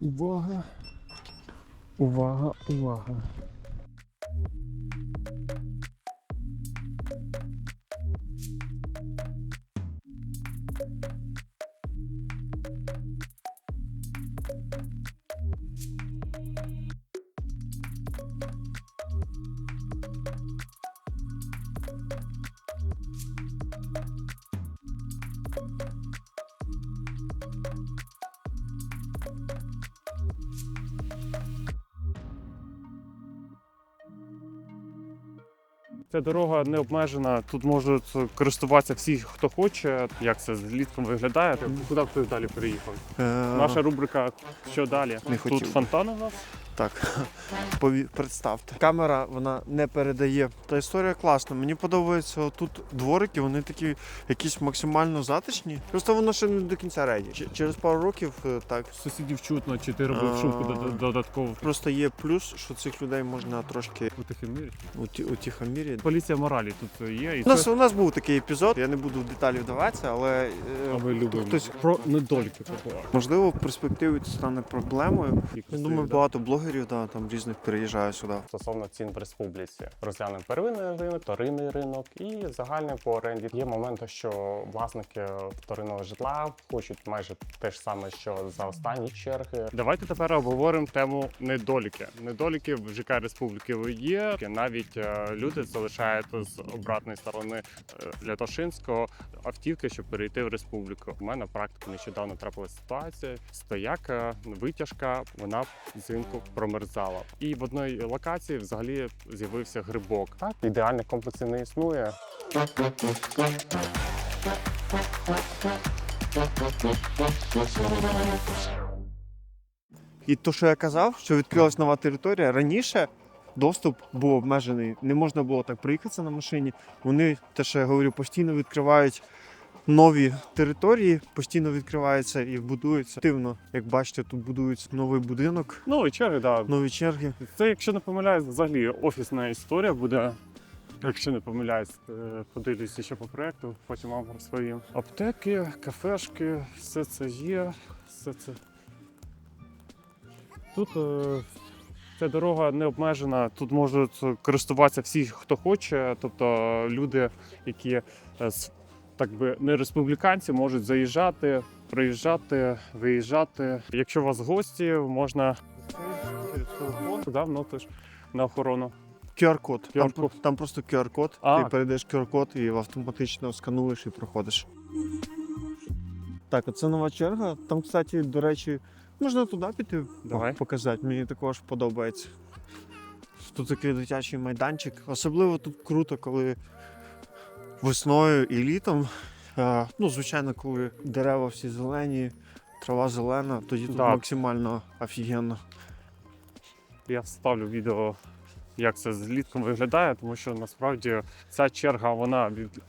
Увага. Увага, увага. Ця дорога не обмежена. Тут можуть користуватися всі, хто хоче. Як це злітком виглядає? Куди б ти далі приїхав? Е, Наша рубрика Що далі? Не Тут хотів. фонтан у нас. Так, представте. Камера вона не передає. Та історія класна. Мені подобається тут дворики, вони такі якісь максимально затишні. Просто воно ще не до кінця реді. Через пару років е, так. Сусідів чутно, чи ти робив шумку додатково Просто є плюс, що цих людей можна трошки у тихій мірі. уті- утихомірити. Поліція моралі тут є. І У нас, у нас був такий епізод, я не буду в деталі вдаватися, але е, а ми любимо. хтось Про недоліки можливо в перспективі це стане проблемою. Я думаю, багато блогерів да, там різних переїжджає сюди. стосовно цін в республіці. Розглянемо первинний ринок, вторинний ринок і загальний по оренді. Є моменти, що власники вторинного житла хочуть майже те ж саме, що за останні черги. Давайте тепер обговоримо тему недоліки. Недоліки в ЖК Республіки є. Навіть е, люди залишають з обратної сторони е, Лятошинського автівки, щоб перейти в республіку. У мене практика нещодавно трапилася ситуація. Стояка, витяжка, вона взимку промерзала. І в одній локації взагалі з'явився грибок. Так, ідеальних комплексів не існує. І то, що я казав, що відкрилась нова територія, раніше доступ був обмежений. Не можна було так проїхатися на машині. Вони, те, що я говорю, постійно відкривають нові території, постійно відкриваються і будуються. Активно, як бачите, тут будується новий будинок, Ну і черги, да. нові черги. Це, якщо не помиляюсь, взагалі офісна історія буде. Якщо не помиляюсь, е, подивлюся ще по проекту, потім вам розповім. Аптеки, кафешки, все це є, все це. Тут е, ця дорога не обмежена, тут можуть користуватися всі, хто хоче. Тобто люди, які е, з- так би не республіканці, можуть заїжджати, приїжджати, виїжджати. Якщо у вас гості, можна туди, ну ти на охорону. QR-код. Там, QR-код. там просто QR-код. Ти перейдеш QR-код і автоматично скануєш і проходиш. Так, оце нова черга. Там, кстати, до речі, можна туди піти Давай. показати. Мені також подобається. Тут такий дитячий майданчик. Особливо тут круто, коли весною і літом. Е, ну, звичайно, коли дерева всі зелені, трава зелена, тоді тут Да. максимально офігенно. Я вставлю відео, як це злітком виглядає, тому що насправді ця черга вона від-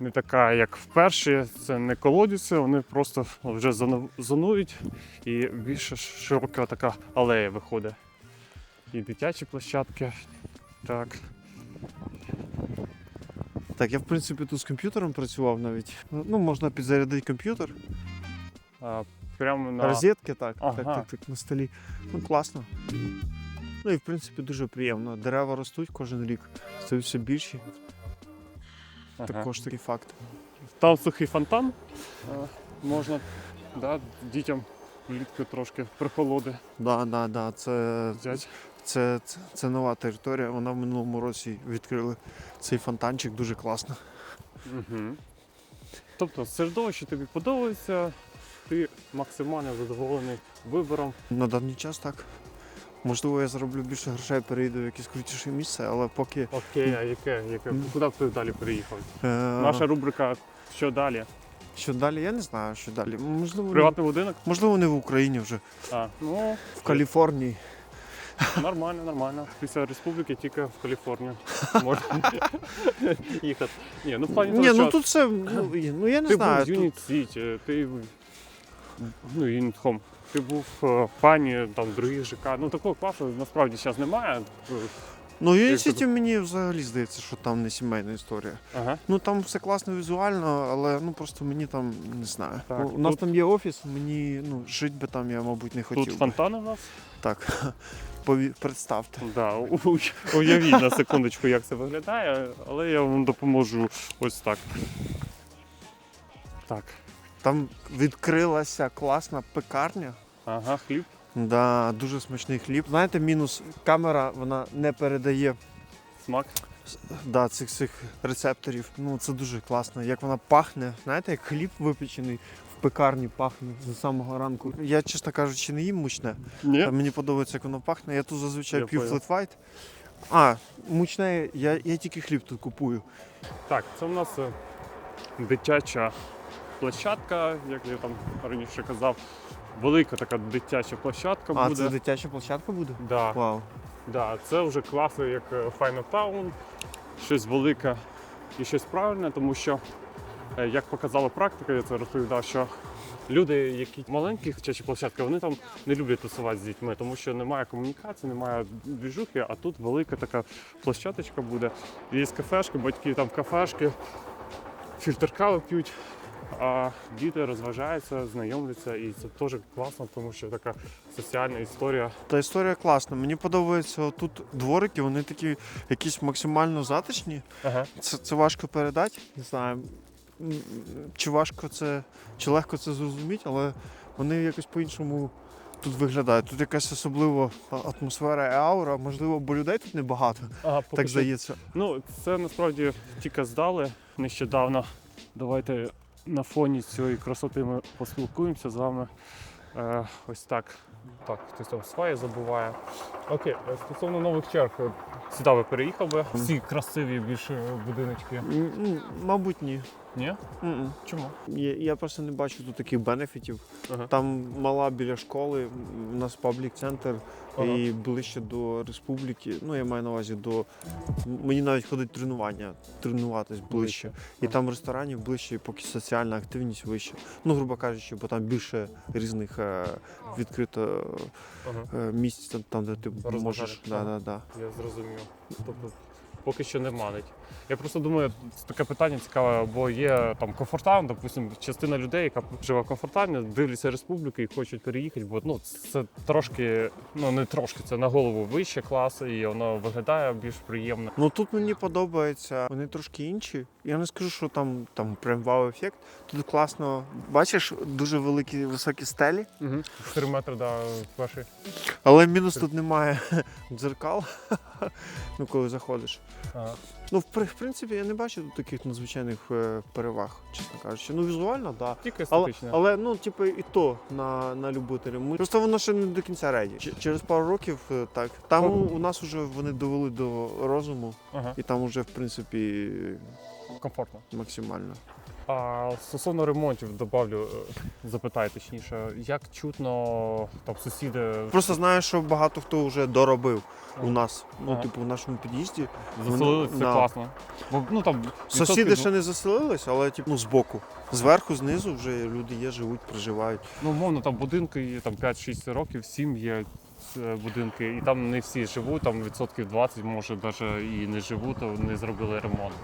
не така, як вперше. Це не колодязі, вони просто вже зону- зонують і більш широка така алея виходить. І дитячі площадки. Так. Так, я в принципі тут з комп'ютером працював навіть. Ну, можна підзарядити комп'ютер. А, прямо на Розетки, так, Ага. так, так, так, на столі. Ну, класно. Ну і в принципі дуже приємно. Дерева ростуть кожен рік, стають все більші. Ага. Також такий факт. Там сухий фонтан. Можна да, дітям влітку трошки прохолоди Да, да, да. Це, взяти. Це, це, це нова територія. Вона в минулому році відкрили цей фонтанчик, дуже класно. Угу. Тобто середовище тобі подобається, ти максимально задоволений вибором. На даний час так. Можливо, я зароблю більше грошей, перейду в якесь крутіше місце, але поки. Окей, а яке? яке? Куди б ти далі приїхав? Е, Наша рубрика Що далі? Що далі, я не знаю, що далі. Можливо, не, Приватний будинок? можливо, не в Україні вже, А, ну, в Каліфорнії. Нормально, нормально. Після республіки тільки в Каліфорнію можна їхати. Ні, ну в плані того, Ні, ну що тут все, ну, ну я не ти знаю. був в Юніт Сіті, ти ну, Юнітхом. Ти був е, в пані, там других ЖК. Ну такого класу насправді зараз немає. Ну, Як Юнісіті мені взагалі здається, що там не сімейна історія. Ага. Ну там все класно візуально, але ну просто мені там не знаю. Так, Ну, у нас тут- там є офіс, мені ну жити би там я, мабуть, не хотів. Тут би. фонтани у нас. Так, представте. Да, у- уявіть на секундочку, як це виглядає, але я вам допоможу ось так. Так. Там відкрилася класна пекарня. Ага, хліб. Да, дуже смачний хліб. Знаєте, мінус камера вона не передає Смак. да, цих цих рецепторів. Ну це дуже класно. Як вона пахне, знаєте, як хліб випечений в пекарні пахне з самого ранку. Я, чесно кажучи, не їм мучне. Ні? Мені подобається, як воно пахне. Я тут зазвичай Я п'ю понял. флетвайт. А, мучне, я, я тільки хліб тут купую. Так, це у нас е, дитяча площадка, як я там раніше казав. Велика така дитяча площадка А, буде. це дитяча площадка буде? Да, Вау. да, це вже класи, як е, Final Town, щось велике і щось правильне, тому що, як показала практика, я це розповідав, що люди, які маленькі дитячі площадки, вони там не люблять тусувати з дітьми, тому що немає комунікації, немає двіжухи, а тут велика така площадочка буде. Є кафешки, батьки там кафешки, фільтр кави п'ють. А діти розважаються, знайомляться, і це теж класно, тому що така соціальна історія. Та історія класна. Мені подобається тут дворики, вони такі якісь максимально затишні. Ага. Це, це важко передати. Не знаю, чи важко це, чи легко це зрозуміти, але вони якось по-іншому тут виглядають. Тут якась особлива атмосфера і аура. Можливо, бо людей тут небагато, Ага, поки так що здається. Ну, це насправді тільки здали нещодавно. Давайте на фоні цієї красоти ми поспілкуємося з вами. Е, ось так. Так, хтось там свої забуває. Окей, е, стосовно нових черг, е, сюди би переїхав би. Всі красиві більше будиночки. М, Мабуть, ні. Ні? М-м. Чому? Я, я просто не бачу тут таких бенефітів. Ага. Там мала біля школи, у нас паблік центр Ага. і ближче до республіки. Ну, я маю на увазі до. Мені навіть ходить тренування, тренуватись ближче. І Ага. там ресторанів ближче, поки соціальна активність вища. Ну, грубо кажучи, бо там більше різних е, відкрито Ага. е, місць, там, де ти можеш. Да, да, да. Я зрозумів. Тобто поки що не манить. Я просто думаю, це таке питання цікаве, бо є там комфортаун, допустим, частина людей, яка живе в комфортані, дивляться республіки і хочуть переїхати, бо ну це трошки, ну не трошки, це на голову вище класи, і воно виглядає більш приємно. Ну тут мені подобається, вони трошки інші. Я не скажу, що там, там прям вау-ефект. Тут класно, бачиш, дуже великі високі стелі. Угу. 4 метри да, перший. Але мінус тут немає дзеркал, ну коли заходиш. Ага. Ну, в, принципі, я не бачу тут таких надзвичайних е, переваг, чесно кажучи. Ну, візуально, так. Да. Тільки Але, але ну, типу, і то на, на любителя. Ми- Просто воно ще не до кінця реді. Через пару років е, так. Там Ну. у нас вже вони довели до розуму, Ага. і там вже, в принципі, Комфортно. максимально. А стосовно ремонтів, добавлю, е, запитаю точніше, як чутно там сусіди Просто знаю, що багато хто вже доробив у нас. Ну, Ага. типу, в нашому під'їзді. заселилися, це да. класно. Бо ну там Сусіди відсотків, ще не заселились, але типу, ну, збоку. Зверху, знизу вже люди є, живуть, проживають. Ну, умовно, там будинки є там 5-6 років, 7 є будинки, і там не всі живуть, там відсотків 20, може навіть і не живуть, то не зробили ремонт.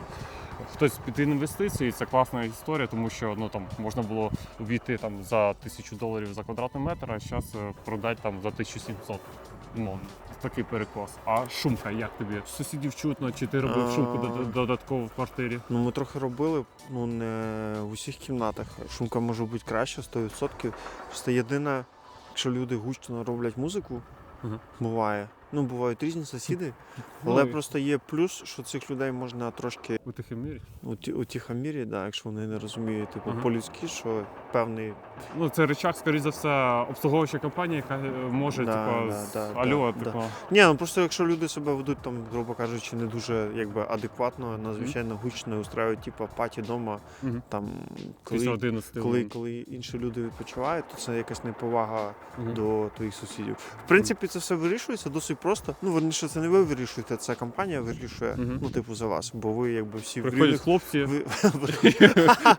Хтось під інвестиції, це класна історія, тому що ну там можна було увійти там за тисячу доларів за квадратний метр, а зараз продати там за 1700. Умовно. Такий перекос. А шумка, як тобі? Сусідів чутно, чи ти робив шумку А. дод- додатково в квартирі? Ну, ми трохи робили, ну не в усіх кімнатах. Шумка може бути краще, 100%. Просто єдине, якщо люди гучно роблять музику, Мгм. буває. Ну, бувають різні сусіди, але і просто є плюс, що цих людей можна трошки у тихомірі. уті- утихомірити, да, якщо вони не розуміють, типу, Ага. по-людськи, що певний Ну, це речах, скоріш за все, обслуговуюча компанія, яка е, може, Да, типу, да, з- да, алло, да, типу. Ні, ну просто якщо люди себе ведуть там, грубо кажучи, не дуже якби адекватно, надзвичайно гучно устраюють, типу, паті вдома, Мгм. там коли, 11 коли, коли інші люди відпочивають, то це якась неповага Мгм. до твоїх сусідів. В принципі, це все вирішується досить просто. Ну, верніше, це не ви вирішуєте, це компанія вирішує, Мгм. ну, типу, за вас. Бо ви якби всі Приходять рівних- хлопці ви-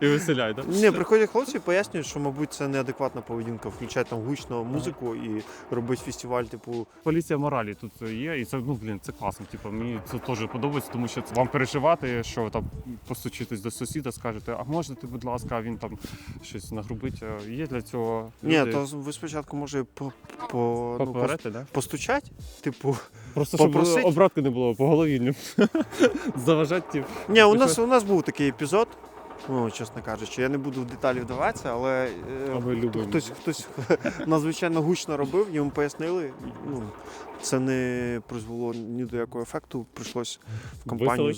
і веселяють, так? Ні, приходять хлопці і пояснюють, що, мабуть, це неадекватна поведінка, включати там гучно музику і робити фестиваль, типу, Поліція моралі тут є, і це ну блін, це класно. Типу, мені це теж подобається, тому що це вам переживати, що ви там постучитесь до сусіда, скажете, а можете, будь ласка, він там щось нагрубить. Е, Є для цього ні, то ви спочатку може по, по, ну, да? постучать, типу. Просто щоб попросить? обратки не було по голові. Заважати ті. Ні, у нас, у нас був такий епізод. Ну, чесно кажучи, я не буду в деталі вдаватися, але е, хтось, хтось надзвичайно гучно робив, йому пояснили. Ну, це не призвело ні до якого ефекту. Прийшлось в компанію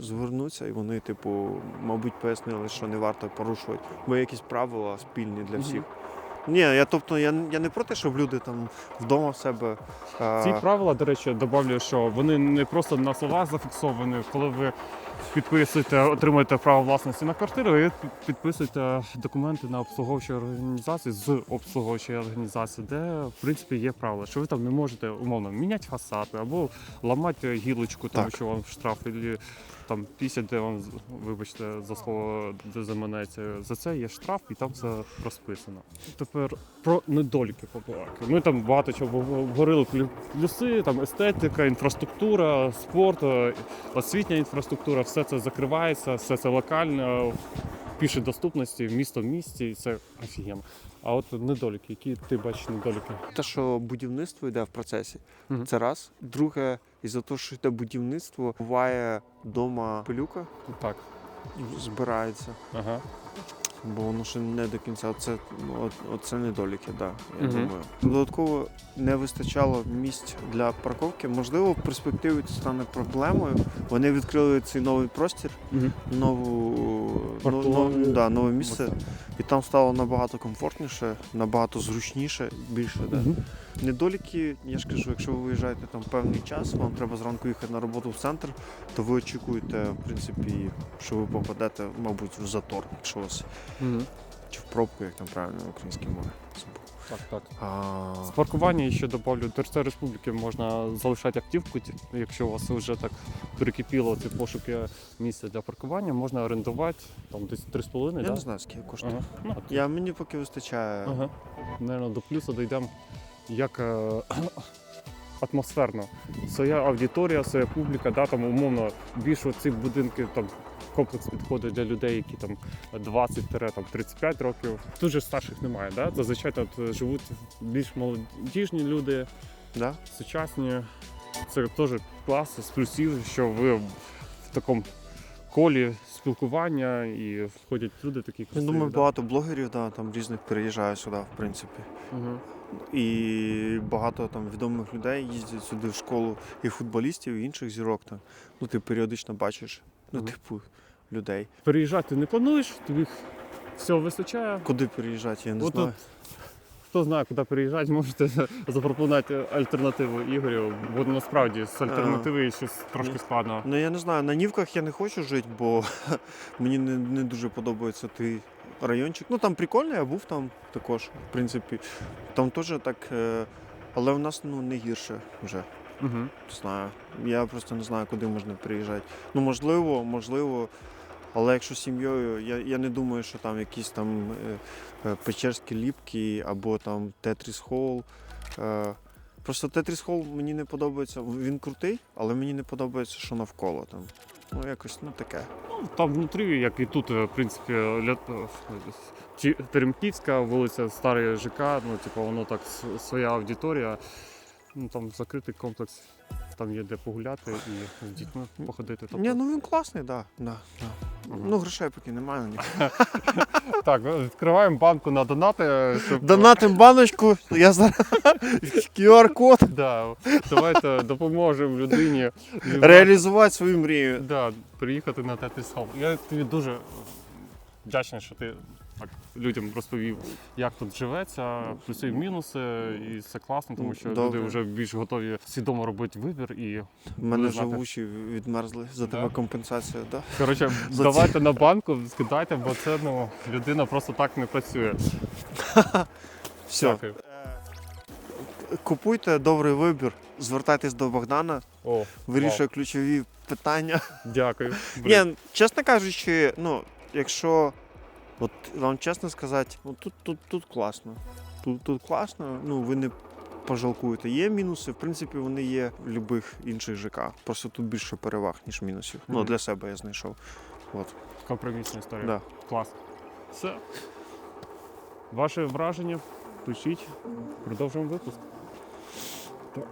звернутися, і вони, типу, мабуть, пояснили, що не варто порушувати, бо якісь правила спільні для всіх. Ні, я тобто я, я не проти, щоб люди там вдома в себе. а, Ці правила, до речі, добавлю, що вони не просто на словах зафіксовані. Коли ви підписуєте, отримуєте право власності на квартиру, ви підписуєте документи на обслуговуючу організацію з обслуговуючої організації, де в принципі є правила, що ви там не можете умовно міняти фасад або ламати гілочку, тому Так. що вам штраф і там 50, де вам вибачте за слово де заманеться. За це є штраф, і там все розписано. Тепер про недоліки поговорки. Ми там багато чого говорили плю- плюси, там естетика, інфраструктура, спорт, е, освітня інфраструктура, все це закривається, все це локально, в доступності, місто в місті, і це офігенно. А от недоліки, які ти бачиш недоліки? Те, що будівництво йде в процесі, Мгм. це раз. Друге, із-за того, що йде будівництво, буває вдома пилюка Так, збирається, ага. бо воно ще не до кінця. Це, ну, оце недоліки, да, я Мгм. думаю. Додатково не вистачало місць для парковки. Можливо, в перспективі це стане проблемою. Вони відкрили цей новий простір, Угу. нову, ну, ну, да, нове місце, і там стало набагато комфортніше, набагато зручніше, більше. Да. Угу. Недоліки, я ж кажу, якщо ви виїжджаєте там певний час, вам треба зранку їхати на роботу в центр, то ви очікуєте, в принципі, що ви попадете, мабуть, в затор, вас Угу. чи в пробку, як там правильно українській мові. Так, так. А, З паркування ще добавлю, до республіки можна залишати автівку, якщо у вас вже так перекипіло ці пошуки місця для паркування, можна орендувати там десь 3,5, я да? не знаю, скільки коштує. Ага. Ну, от, Я мені поки вистачає. ага. Наверно, до плюсу дійдемо як е, атмосферно. Своя аудиторія, своя публіка, да, там умовно більше ці будинки там. Комплекс підходить для людей, які там 20-35 років. Тут же старших немає, да? Зазвичай тут е, живуть більш молодіжні люди, Да? сучасні. Це теж клас з плюсів, що ви в такому колі спілкування і входять люди такі Я думаю, да. багато блогерів да, там різних переїжджає сюди, в принципі. Мгм. І багато там відомих людей їздять сюди в школу і футболістів, і інших зірок. Там. Ну, ти періодично бачиш, ну, типу, людей. Переїжджати не плануєш, тобі всього вистачає. Куди переїжджати, я не От знаю. тут, хто знає, куди переїжджати, можете запропонувати альтернативу Ігорю, бо насправді з альтернативи щось трошки складно. Ну я не знаю, на Нівках я не хочу жити, бо мені не, не дуже подобається той райончик. Ну там прикольно, я був там також, в принципі. Там теж так. е, Але в нас ну, не гірше вже. Угу. Не знаю. Я просто не знаю, куди можна приїжджати. Ну, можливо, можливо. Але якщо сім'єю, я, я не думаю, що там якісь там е, е, Печерські ліпки або там Тетріс Холл. Е, просто Тетріс Холл мені не подобається. Він крутий, але мені не подобається, що навколо там. Ну, якось ну таке. Там внутрі, як і тут, в принципі, ля- е, Теремківська, вулиця Старий ЖК, ну, типу, воно так своя аудиторія. Ну, там закритий комплекс, там є де погуляти і з дітьми походити. Тобто... Ні, ну він класний, так. Да, да, да. Ну, грошей поки немає. Так, ну, відкриваємо банку на донати, щоб Донатим баночку, я зараз QR-код да, давайте допоможемо людині реалізувати свою мрію. Да, приїхати на Tetris Home. Я тобі дуже вдячний, що ти так людям розповів, як тут живеться, плюси і мінуси, і це класно, тому що Добре. люди вже більш готові свідомо робити вибір. І У мене знати. живучі відмерзли за Да? тебе компенсацію. Да? коротше, давайте на банку, скидайте, бо це ну людина просто так не працює. Все. Дякую. Купуйте добрий вибір, звертайтесь до Богдана, О, вирішує ключові питання. дякую. Ні, чесно кажучи, ну, якщо от вам чесно сказати, ну тут, тут, тут класно. Тут, тут класно, ну ви не пожалкуєте. Є мінуси, в принципі, вони є в будь-яких інших ЖК. Просто тут більше переваг, ніж мінусів. Ну, для себе я знайшов. От, Компромісна історія. да. Клас. Все. Ваше враження? Пишіть. Продовжуємо випуск. Так.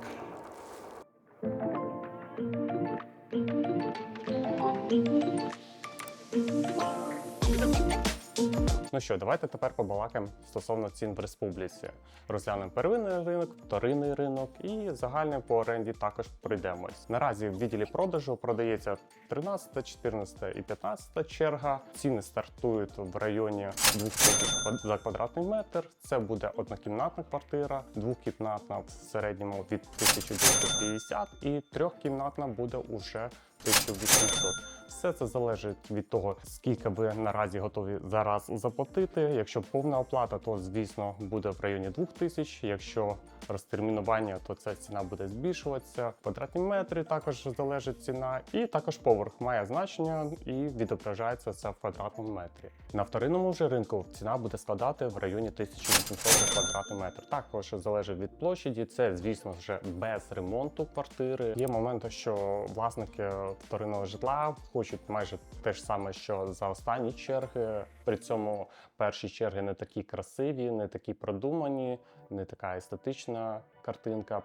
Ну що, давайте тепер побалакаємо стосовно цін в республіці. Розглянемо первинний ринок, вторинний ринок і загальний по оренді також пройдемось. Наразі в відділі продажу продається 13, 14 і 15 черга. Ціни стартують в районі 2000 за квадратний метр. Це буде однокімнатна квартира, двокімнатна в середньому від 1250 і трьохкімнатна буде уже 1800. Все це залежить від того, скільки ви наразі готові зараз заплатити. Якщо повна оплата, то звісно буде в районі 2000. Якщо розтермінування, то ця ціна буде збільшуватися. Квадратні метри також залежить ціна, і також поверх має значення і відображається це в квадратному метрі. На вторинному вже ринку ціна буде складати в районі 1800 квадратний метр. Також залежить від площаді. Це, звісно, вже без ремонту квартири. Є моменти, що власники вторинного житла хочуть майже те ж саме, що за останні черги. При цьому перші черги не такі красиві, не такі продумані, не така естетична картинка.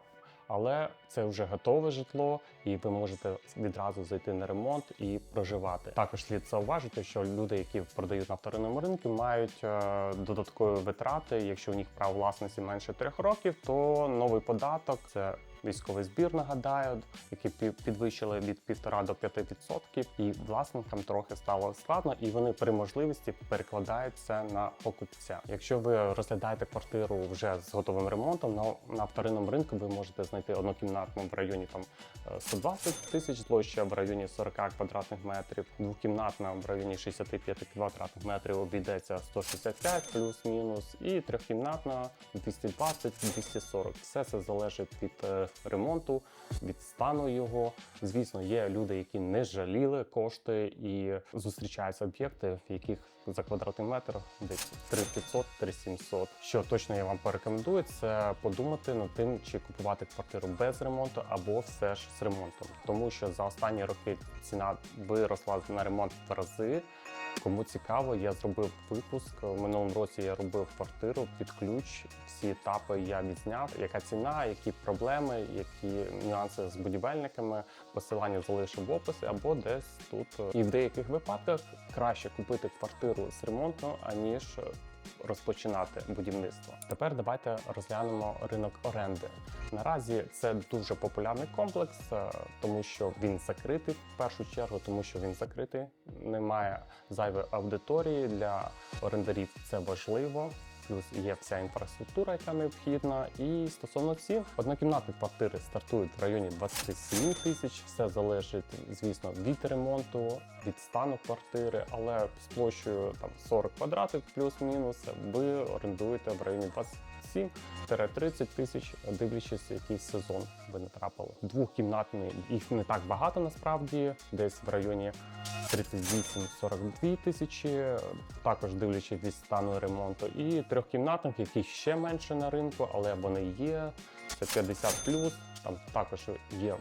Але це вже готове житло, і ви можете відразу зайти на ремонт і проживати. Також слід зауважити, що люди, які продають на вторинному ринку, мають е, додаткові витрати. Якщо у них право власності менше трьох років, то новий податок це військовий збір, нагадаю, який пі- підвищили від 1,5 до 5%, і власникам трохи стало складно, і вони при можливості перекладають це на покупця. Якщо ви розглядаєте квартиру вже з готовим ремонтом, на, на вторинному ринку ви можете знайти однокімнатну в районі там е, 120 тисяч площа, в районі 40 квадратних метрів, двокімнатна в районі 65 квадратних метрів обійдеться 165 плюс-мінус, і трьохкімнатна 220-240. Все це залежить від е, ремонту, від стану його. Звісно, є люди, які не жаліли кошти і зустрічаються об'єкти, в яких за квадратний метр десь 3500-3700. Що точно я вам порекомендую, це подумати над тим, чи купувати квартиру без ремонту або все ж з ремонтом, тому що за останні роки ціна виросла на ремонт в рази. Кому цікаво, я зробив випуск. Минулому році я робив квартиру під ключ. Всі етапи я відзняв. Яка ціна, які проблеми, які нюанси з будівельниками. Посилання залишив в описі або десь тут. І в деяких випадках краще купити квартиру з ремонту, аніж розпочинати будівництво. Тепер давайте розглянемо ринок оренди. Наразі це дуже популярний комплекс, е, тому що він закритий в першу чергу, тому що він закритий, немає зайвої аудиторії для орендарів. Це важливо. Плюс є вся інфраструктура, яка необхідна. І стосовно цін, однокімнатні квартири стартують в районі 27 тисяч. Все залежить, звісно, від ремонту, від стану квартири, але з площею там 40 квадратів плюс-мінус ви орендуєте в районі 27-30 тисяч, дивлячись, який сезон ви натрапили. Двохкімнатний їх не так багато насправді, десь в районі 38-42 тисячі, також дивлячись від стану ремонту. І трьохкімнатних, яких ще менше на ринку, але вони є. Це 50 там також є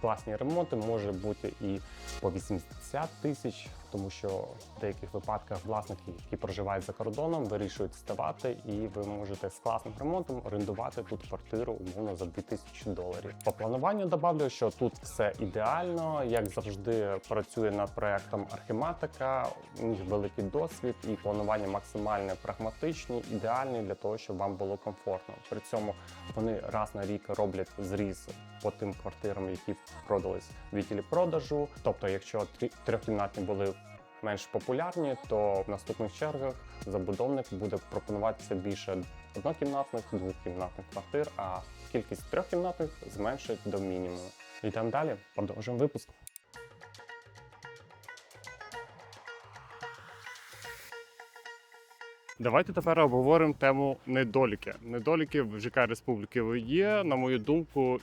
класні ремонти, може бути і по 80 тисяч, тому що в деяких випадках власники, які проживають за кордоном, вирішують ставати, і ви можете з класним ремонтом орендувати тут квартиру умовно за 2000 доларів. По плануванню добавлю, що тут все ідеально, як завжди працює над проектом Архіматика. У них великий досвід і планування максимально прагматичні, ідеальні для того, щоб вам було комфортно. При цьому вони раз на рік роблять зріз по тим квартирам, які продались в відділі продажу. Тобто, якщо трьохкімнатні були менш популярні, то в наступних чергах забудовник буде пропонуватися більше однокімнатних, двокімнатних квартир, а кількість трьохкімнатних зменшить до мінімуму. Йдемо далі, продовжуємо випуск. Давайте тепер обговоримо тему недоліки. Недоліки в ЖК Республіки є, на мою думку,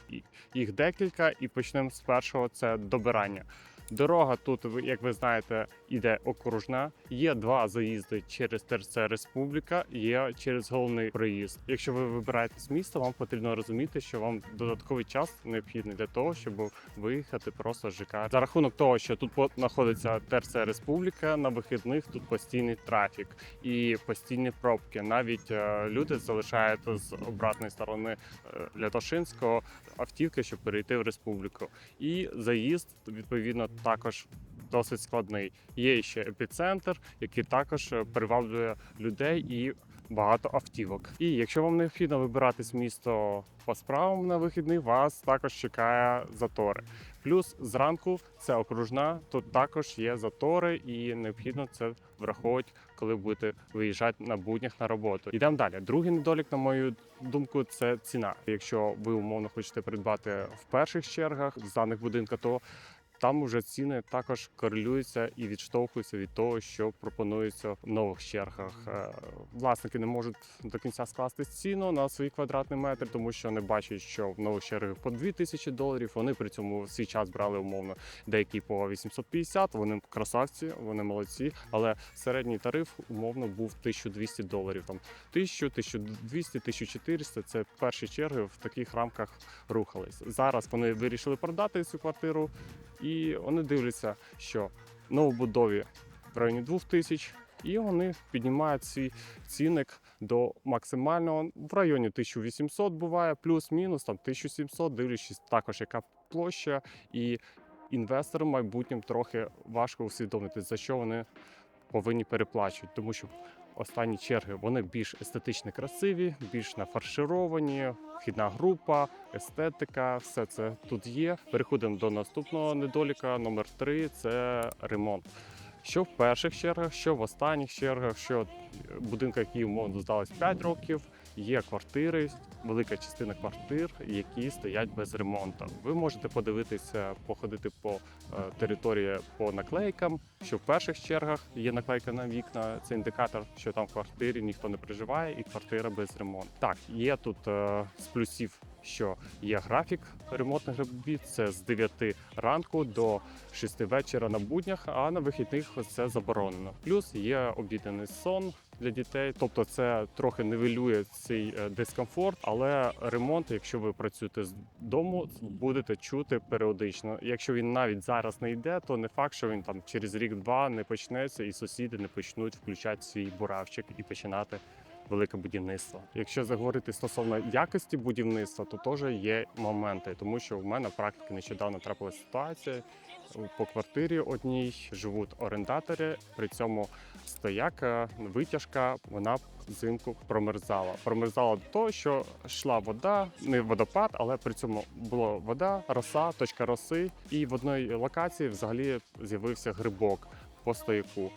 їх декілька, і почнемо з першого це добирання. Дорога тут, як ви знаєте, іде окружна. Є два заїзди через ТРЦ Республіка, є через головний проїзд. Якщо ви вибираєте з міста, вам потрібно розуміти, що вам додатковий час необхідний для того, щоб виїхати просто з ЖК. За рахунок того, що тут знаходиться ТРЦ Республіка, на вихідних тут постійний трафік і постійні пробки. Навіть е, люди залишають з обратної сторони е, Лятошинського автівки, щоб перейти в республіку. І заїзд відповідно також досить складний. Є ще епіцентр, який також е, приваблює людей і багато автівок. І якщо вам необхідно вибиратись місто по справам на вихідний, вас також чекає затори. Плюс зранку це окружна, тут також є затори, і необхідно це враховувати, коли будете виїжджати на буднях на роботу. Йдемо далі. Другий недолік, на мою думку, це ціна. Якщо ви умовно хочете придбати в перших чергах з даних будинка, то там вже ціни також корелюються і відштовхуються від того, що пропонується в нових чергах. Е, Власники не можуть до кінця скласти ціну на свій квадратний метр, тому що не бачать, що в нових чергах по 2000 доларів. Вони при цьому в свій час брали умовно деякі по 850, Вони красавці, вони молодці. Але середній тариф умовно був 1200 доларів. Там 1000, 1200, 1400 – Це перші черги в таких рамках рухались. Зараз вони вирішили продати цю квартиру, і вони дивляться, що новобудові в районі 2000, і вони піднімають свій цінник до максимального. В районі 1800 буває, плюс-мінус там 1700, дивлячись також, яка площа, і інвесторам майбутнім трохи важко усвідомити, за що вони повинні переплачувати, тому що останні черги вони більш естетично красиві, більш нафаршировані, вхідна група, естетика, все це тут є. Переходимо до наступного недоліка. Номер три це ремонт. Що в перших чергах, що в останніх чергах, що будинка, які умовно здались 5 років, є квартири, велика частина квартир, які стоять без ремонту. Ви можете подивитися, походити по е, території по наклейкам, що в перших чергах є наклейка на вікна. Це індикатор, що там в квартирі ніхто не проживає, і квартира без ремонту. Так, є тут е, з плюсів. Що є графік ремонтних робіт, це з 9 ранку до 6 вечора на буднях, а на вихідних це заборонено. Плюс є обіденний сон для дітей, тобто це трохи нивелює цей е, дискомфорт, але ремонт, якщо ви працюєте з дому, будете чути періодично. Якщо він навіть зараз не йде, то не факт, що він там через рік-два не почнеться, і сусіди не почнуть включати свій буравчик і починати. Велике будівництво. Якщо заговорити стосовно якості будівництва, то теж є моменти, тому що в мене в практиці нещодавно трапилася ситуація по квартирі одній живуть орендатори. При цьому стояка, витяжка, вона взимку промерзала. Промерзала до того, що йшла вода, не водопад, але при цьому була вода, роса, точка роси, і в одній локації взагалі з'явився грибок по стояку.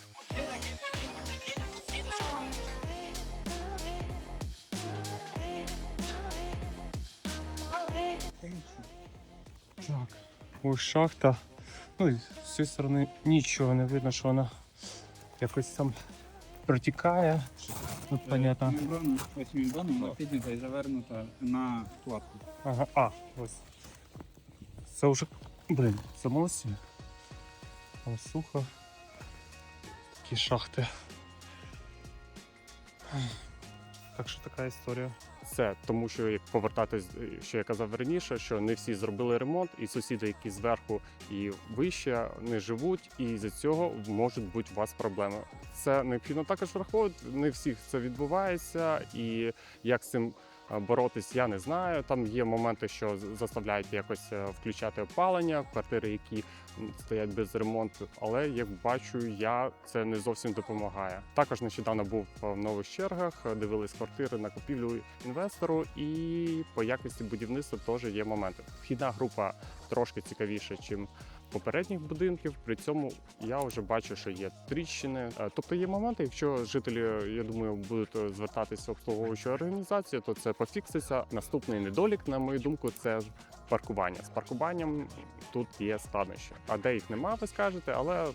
Так, ось шахта. Ну, і з цієї сторони нічого не видно, що вона якось там протікає. Тут понятно. Мембрана, ось мембрана, вона піднята і завернута на кладку. Ага, а, ось. Це вже. Блін, це молодці. Там сухо. Такі шахти. Так що така історія. Це тому, що як повертатись, е, що я казав раніше, що не всі зробили ремонт, і сусіди, які зверху і вище, не живуть, і з цього можуть бути у вас проблеми. Це необхідно також враховувати. Не всіх це відбувається, і як з цим боротись, я не знаю. Там є моменти, що заставляють якось е, включати опалення, квартири, які стоять без ремонту. Але як бачу, я це не зовсім допомагає. Також нещодавно був в нових чергах, е, дивились квартири на купівлю інвестору, і по якості будівництва теж є моменти. Вхідна група трошки цікавіша, чим попередніх будинків. При цьому я вже бачу, що є тріщини. Е, Тобто є моменти, якщо жителі, я думаю, будуть звертатися в обслуговуючу організацію, то це пофікситься. Наступний недолік, на мою думку, це паркування. З паркуванням тут є складнощі. А де їх нема, ви скажете, але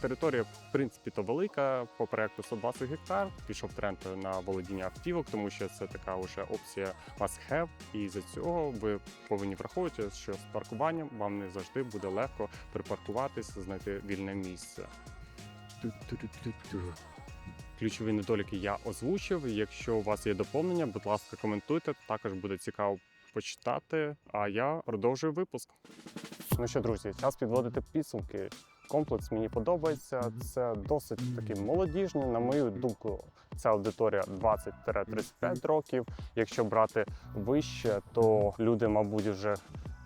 Територія, в принципі, то велика. По проекту 120 гектар. Пішов тренд на володіння автівок, тому що це така вже опція must have. І за цього ви повинні враховувати, що з паркуванням вам не завжди буде легко припаркуватися, знайти вільне місце. Ключові недоліки я озвучив. Якщо у вас є доповнення, будь ласка, коментуйте. Також буде цікаво почитати. А я продовжую випуск. Ну що, друзі, час підводити підсумки. Комплекс мені подобається. Це досить такі молодіжні, На мою думку, ця аудиторія 20-35 років. Якщо брати вище, то люди, мабуть, вже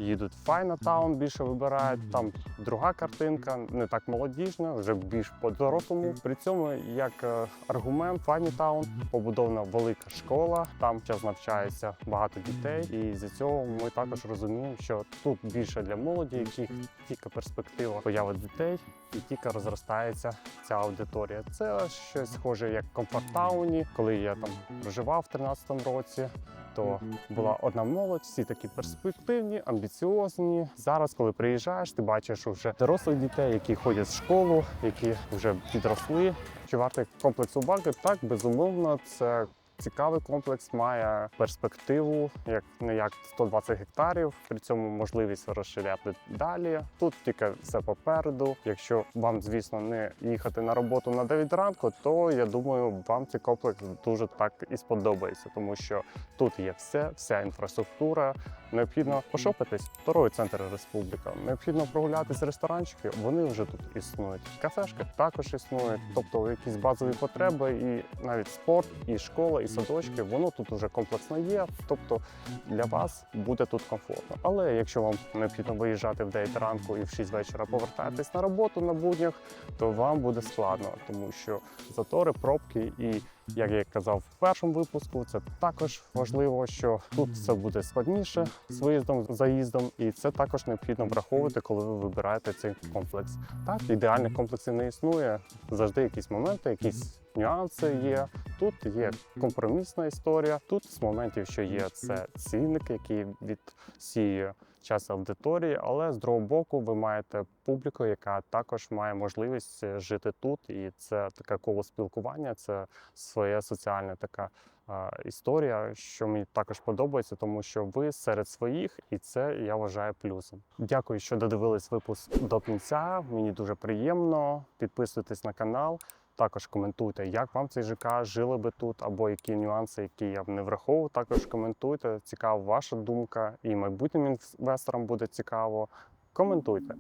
їдуть в Файнатаун, більше вибирають. Там друга картинка, не так молодіжна, вже більш по-дорослому. При цьому, як е, аргумент, Файнатаун побудована велика школа. Там зараз навчається багато дітей, і з цього ми також розуміємо, що тут більше для молоді, яких тільки перспектива появи дітей, і тільки розростається ця аудиторія. Це щось схоже як в комфорттауні, коли я там проживав в 13-му році. То була одна молодь, всі такі перспективні, амбіціозні. Зараз, коли приїжджаєш, ти бачиш вже дорослих дітей, які ходять в школу, які вже підросли. Чи варто комплексу уваги? Так, безумовно, це цікавий комплекс, має перспективу, як не як 120 гектарів. При цьому можливість розширяти далі. Тут тільки все попереду. Якщо вам, звісно, не їхати на роботу на 9 ранку, то я думаю, вам цей комплекс дуже так і сподобається, тому що тут є все, вся інфраструктура. Необхідно пошопитись. Второй центр республіка. Необхідно прогулятися ресторанчики. Вони вже тут існують. Кафешки також існують. Тобто якісь базові потреби, і навіть спорт, і школа, і садочки. Воно тут уже комплексно є. Тобто для вас буде тут комфортно. Але якщо вам необхідно виїжджати в 9 ранку і в 6 вечора повертатись на роботу на буднях, то вам буде складно, тому що затори, пробки і як я казав в першому випуску, це також важливо, що тут все буде складніше з виїздом, заїздом, і це також необхідно враховувати, коли ви вибираєте цей комплекс. Так, ідеальних комплексів не існує. Завжди якісь моменти, якісь нюанси є. Тут є компромісна історія. Тут з моментів, що є це цінник, який відсіює час аудиторії, але з другого боку, ви маєте публіку, яка також має можливість е, жити тут, і це таке коло спілкування, це своя соціальна така а, історія, що мені також подобається, тому що ви серед своїх, і це я вважаю плюсом. Дякую, що додивились випуск до кінця. Мені дуже приємно. Підписуйтесь на канал. Також коментуйте, як вам цей ЖК, жили би тут, або які нюанси, які я б не враховував. Також коментуйте. Цікава ваша думка, і майбутнім інвесторам буде цікаво. Коментуйте,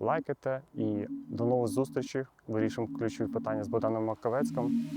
лайкайте і до нових зустрічей. Вирішимо ключові питання з Богданом Маковецьким.